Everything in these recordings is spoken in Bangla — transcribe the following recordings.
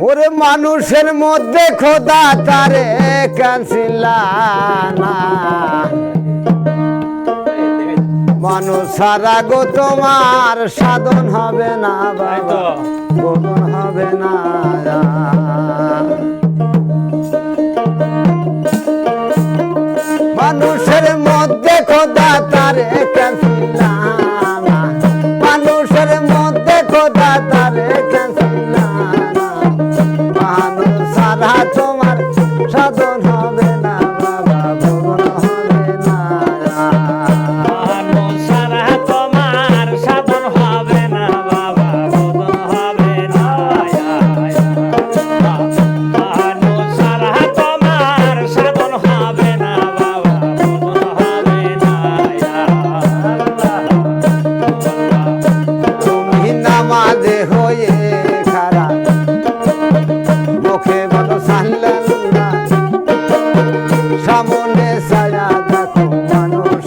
ওরে মানুষের মধ্যে খোদা তারে কানসিলানা মানুষ সারা গো তোমার সাধন হবে না বাবা। হবে না। মানুষের মধ্যে খোদা তারে মাঝে হয়ে খারা। মুখে বলো সানলাম না। সামনে ছায়া দেখো মানুষ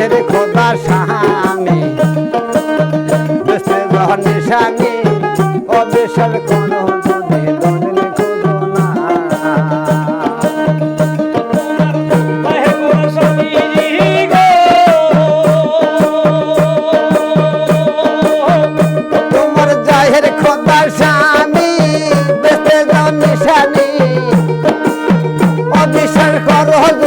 রে খোদার স্বামী গ্রহণের স্বামী ও বিশাল কোনো Sarkar Hal